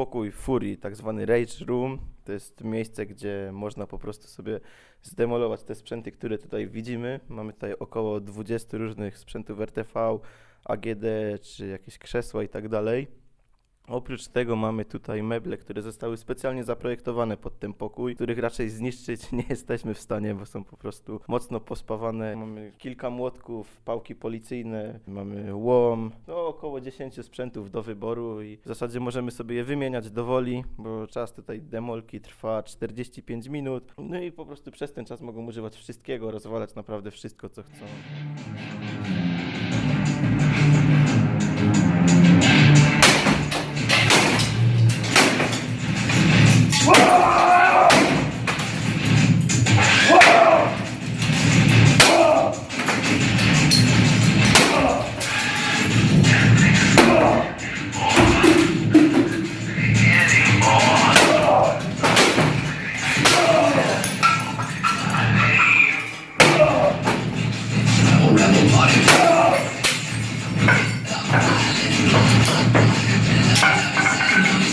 pokój Furii, tak zwany Rage Room. To jest miejsce, gdzie można po prostu sobie zdemolować te sprzęty, które tutaj widzimy. Mamy tutaj około 20 różnych sprzętów RTV, AGD czy jakieś krzesła i tak dalej. Oprócz tego mamy tutaj meble, które zostały specjalnie zaprojektowane pod ten pokój, których raczej zniszczyć nie jesteśmy w stanie, bo są po prostu mocno pospawane. Mamy kilka młotków, pałki policyjne, mamy łom, no około 10 sprzętów do wyboru i w zasadzie możemy sobie je wymieniać do woli, bo czas tutaj demolki trwa 45 minut. No i po prostu przez ten czas mogą używać wszystkiego, rozwalać naprawdę wszystko, co chcą. Thank you.